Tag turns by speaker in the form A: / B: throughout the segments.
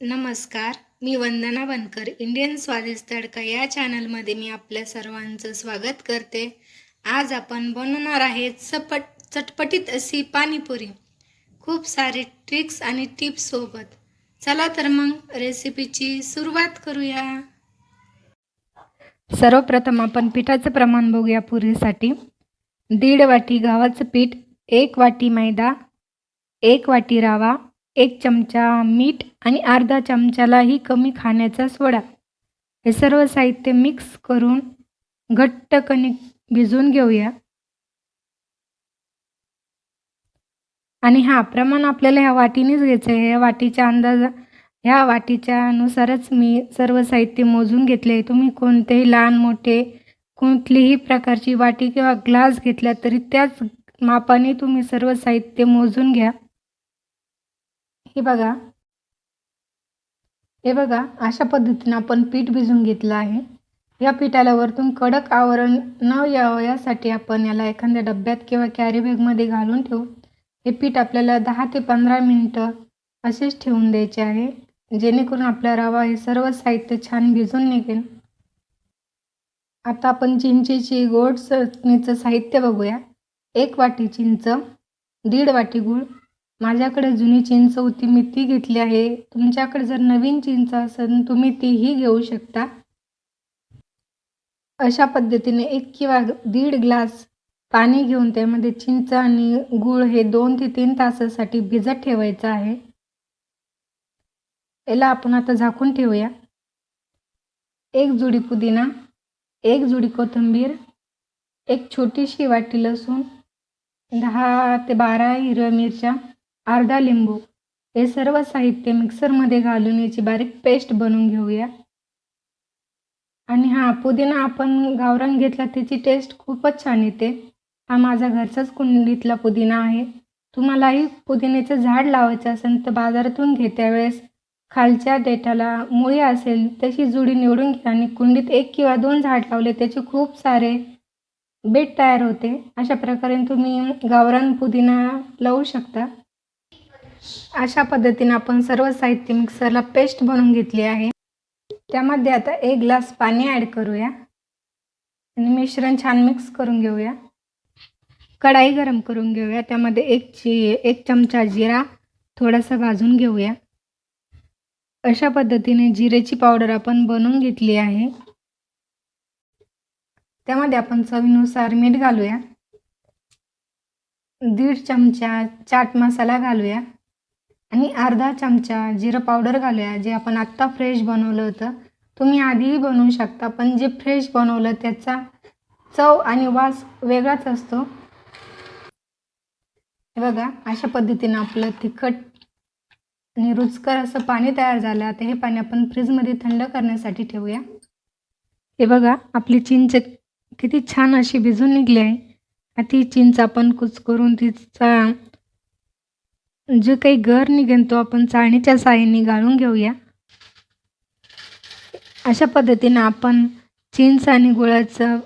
A: नमस्कार मी वंदना बनकर इंडियन स्वादिष्ट तडका या चॅनलमध्ये मी आपल्या सर्वांचं स्वागत करते. आज आपण बनवणार आहे चपट चटपटीत अशी पाणीपुरी. खूप सारे ट्रिक्स आणि टिप्स सोबत. चला तर मग रेसिपीची सुरुवात करूया. सर्वप्रथम आपण पिठाचं प्रमाण बघूया पुरीसाठी. दीड वाटी गव्हाचं पीठ एक वाटी मैदा एक वाटी रवा एक चमचा मीठ आणि अर्धा चमचालाही कमी खाण्याचा सोडा. हे सर्व साहित्य मिक्स करून घट्ट कणिक भिजवून घेऊया. आणि हा प्रमाण आपल्याला ह्या वाटीनेच घ्यायचं आहे ह्या वाटीच्या अंदाज ह्या वाटीच्या नुसारच मी सर्व साहित्य मोजून घेतले आहे तुम्ही कोणतेही लहान मोठे कोणतीही प्रकारची वाटी किंवा ग्लास घेतला तरी त्याच मापाने तुम्ही सर्व साहित्य मोजून घ्या. हे बघा. हे बघा अशा पद्धतीनं आपण पीठ भिजून घेतलं आहे. या पिठाला वरतून कडक आवरण न यावं यासाठी आपण याला एखाद्या डब्यात किंवा कॅरी बॅगमध्ये घालून ठेवू. हे पीठ आपल्याला दहा ते पंधरा मिनटं असेच ठेवून द्यायचे आहे. जेणेकरून आपला रवा हे सर्व साहित्य छान भिजून निघेल. आता आपण चिंचेची गोड चटणीचं साहित्य बघूया. एक वाटी चिंच दीड वाटी गूळ माझ्याकडे जुनी चिंच होती मी ती घेतली आहे. तुमच्याकडे जर नवीन चिंच असेल तुम्ही तीही घेऊ शकता. अशा पद्धतीने एक किंवा दीड ग्लास पाणी घेऊन त्यामध्ये चिंच आणि गूळ हे दोन ते तीन तासासाठी भिजत ठेवायचं आहे. याला आपण आता झाकून ठेवूया. एक जुडी पुदिना एक जुडी कोथिंबीर एक छोटीशी वाटी लसूण दहा ते बारा हिरव्या मिरच्या अर्धा लिंबू. हे सर्व साहित्य मिक्सरमध्ये घालून याची बारीक पेस्ट बनवून घेऊया. आणि हा पुदिना आपण गावरान घेतला त्याची टेस्ट खूपच छान येते. हा माझा घरचाच कुंडीतला पुदिना आहे. तुम्हालाही पुदिन्याचं झाड लावायचं असेल तर बाजारातून घेत्या वेळेस खालच्या देठाला मुळी असेल तशी जुडी निवडून घ्या आणि कुंडीत एक किंवा दोन झाड लावले त्याचे खूप सारे बेट तयार होते. अशा प्रकारे तुम्ही गावरान पुदिना लावू शकता. अशा पद्धतीने आपण सर्व साहित्य मिक्सरला पेस्ट बनवून घेतली आहे. त्यामध्ये आता एक ग्लास पाणी ॲड करूया. आणि मिश्रण छान मिक्स करून घेऊया. कढाई गरम करून घेऊया. त्यामध्ये एक ची एक चमचा जिरा थोडासा भाजून घेऊया. अशा पद्धतीने जिरेची पावडर आपण बनवून घेतली आहे. त्यामध्ये आपण चवीनुसार मीठ घालूया. दीड चमचा चाट मसाला घालूया. आणि अर्धा चमचा जिरं पावडर घालूया जे आपण आत्ता फ्रेश बनवलं होतं. तुम्ही आधीही बनवू शकता पण जे फ्रेश बनवलं त्याचा चव आणि वास वेगळाच असतो. बघा अशा पद्धतीनं आपलं तिखट आणि रुचकर असं पाणी तयार झालं. आता हे पाणी आपण फ्रीजमध्ये थंड करण्यासाठी ठेवूया. हे बघा आपली चिंच किती छान अशी भिजून निघली आहे. ती चिंच आपण कुच करून तिचा जे काही गर निघेन तो आपण चाळणीच्या साहाय्याने गाळून घेऊया. अशा पद्धतीनं आपण चिंच आणि गुळाचं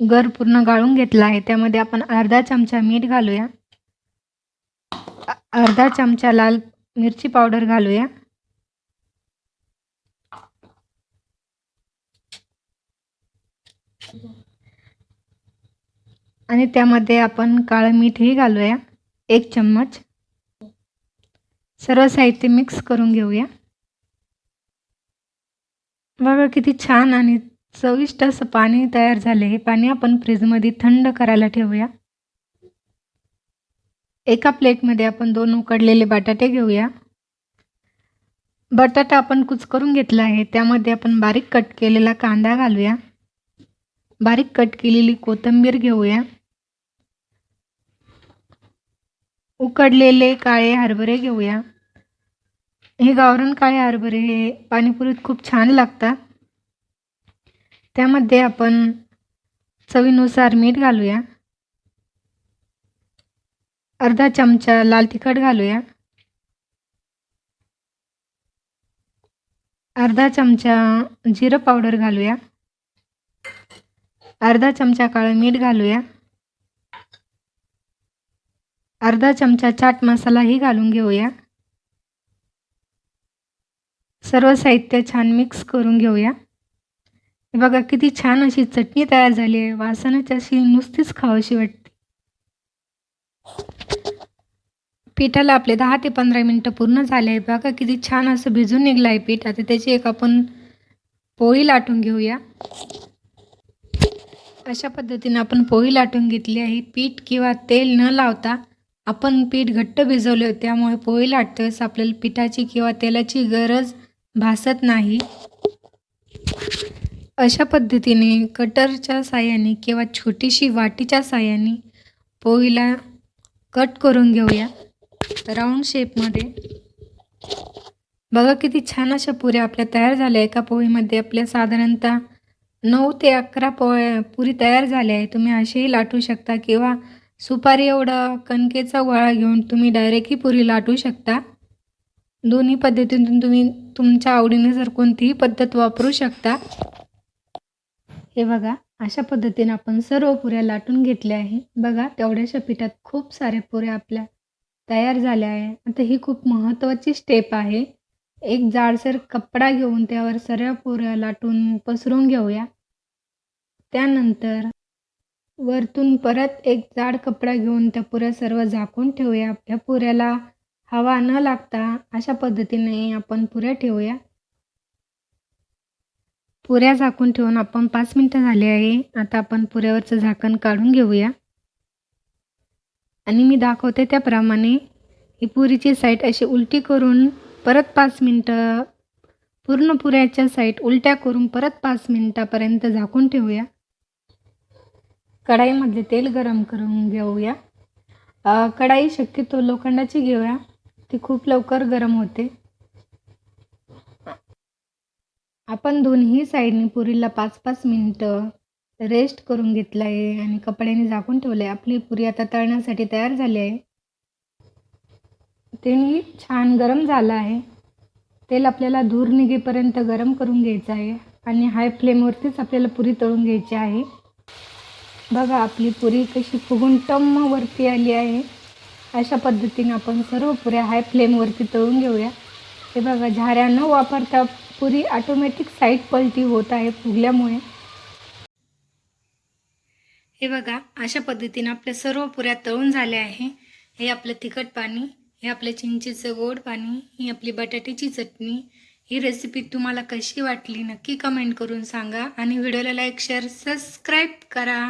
A: गर पूर्ण गाळून घेतला आहे. त्यामध्ये आपण अर्धा चमचा मीठ घालूया. अर्धा चमचा लाल मिरची पावडर घालूया. आणि त्यामध्ये आपण काळं मीठही घालूया. एक चम्मच. सर्व साहित्य मिक्स करून घेऊया. बघा किती छान आणि चविष्ट असं पाणी तयार झाले. हे पाणी आपण फ्रीजमध्ये थंड करायला ठेवूया. एका प्लेटमध्ये आपण दोन उकडलेले बटाटे घेऊया. बटाटा आपण कुच करून घेतला आहे. त्यामध्ये आपण बारीक कट केलेला कांदा घालूया. बारीक कट केलेली कोथिंबीर घेऊया. उकडलेले काळे हरभरे घेऊया. हे गावरान काळे हरभरे हे पाणीपुरीत खूप छान लागतात. त्यामध्ये आपण चवीनुसार मीठ घालूया. अर्धा चमचा लाल तिखट घालूया. अर्धा चमचा जिरं पावडर घालूया. अर्धा चमचा काळं मीठ घालूया. अर्धा चमचा चाट मसालाही घालून घेऊया. सर्व साहित्य छान मिक्स करून घेऊया. बघा किती छान अशी चटणी तयार झाली आहे. वासनच अशी नुसतीच खावशी वाटते. पिठाला आपले दहा ते पंधरा मिनटं पूर्ण झाले आहे. बघा किती छान असं भिजून निघलं आहे पीठ. आता त्याची एक आपण पोळी लाटून घेऊया. अशा पद्धतीने आपण पोळी लाटून घेतली आहे. पीठ किंवा तेल न लावता आपण पीठ घट्ट भिजवले होते त्यामुळे पोळी लाटतेस आपल्याला पिठाची किंवा तेलाची गरज भासत नाही. अशा पद्धतीने कटरच्या साह्याने किंवा छोटीशी वाटीच्या साह्याने पोळीला कट करून घेऊया. राऊंड शेपमध्ये बघा किती छान अशा पुऱ्या आपल्या तयार झाल्या. एका पोळीमध्ये आपल्या साधारणतः नऊ ते अकरा पोळ्या पुरी तयार झाल्या आहे. तुम्ही असेही लाटू शकता किंवा सुपारी एवढा कणकेचा गोळा घेऊन तुम्ही डायरेक्टही पुरी लाटू शकता. दोन्ही पद्धतीतून तुम्ही तुमच्या आवडीनुसार कोणतीही पद्धत वापरू शकता. हे बघा अशा पद्धतीने आपण सर्व पुऱ्या लाटून घेतल्या आहे. बघा तेवढ्याशा पिठात खूप साऱ्या पुऱ्या आपल्या तयार झाल्या आहे. आता ही खूप महत्त्वाची स्टेप आहे. एक जाडसर कपडा घेऊन त्यावर सर्व पुऱ्या लाटून पसरून घेऊया. त्यानंतर वरतून परत एक जाड कपडा घेऊन त्या पुऱ्या सर्व झाकून ठेवूया. त्या पुऱ्याला हवा न लागता अशा पद्धतीने आपण पुऱ्या ठेवूया. पुऱ्या झाकून ठेवून आपण पाच मिनटं झाले आहे. आता आपण पुऱ्यावरचं झाकण काढून घेऊया. आणि मी दाखवते त्याप्रमाणे ही पुरीची साईड अशी उलटी करून परत पाच मिनटं पूर्ण पुऱ्याच्या साईड उलट्या करून परत पाच मिनटापर्यंत झाकून ठेवूया. कढाईमधले तेल गरम करून घेऊया. कढाई शक्यतो लोखंडाची घेऊया. ती खूप लवकर गरम होते. आपण दोन्ही साईडनी पुरीला पाच पाच मिनटं रेस्ट करून घेतलं आहे आणि कपड्याने झाकून ठेवलं आहे आपली पुरी आता तळण्यासाठी तयार झाली आहे. तेही छान गरम झालं आहे. तेल आपल्याला धूर निघेपर्यंत गरम करून घ्यायचं आहे आणि हाय फ्लेमवरतीच आपल्याला पुरी तळून घ्यायची आहे. बघा आपली पुरी कशी फुगून टम्म वरती आली आहे. अशा पद्धतीने आपण सर्व पुऱ्या हाय फ्लेमवरती तळून घेऊया. हे बघा झाऱ्या न वापरता पुरी ऑटोमॅटिक साईड पलटी होत आहे फुगल्यामुळे. हे बघा अशा पद्धतीने आपल्या सर्व पुऱ्या तळून झाल्या आहे. हे आपलं तिखट पाणी हे आपलं चिंचेचं गोड पाणी ही आपली बटाट्याची चटणी. ही रेसिपी तुम्हाला कशी वाटली नक्की कमेंट करून सांगा आणि व्हिडिओला लाईक शेअर सबस्क्राईब करा.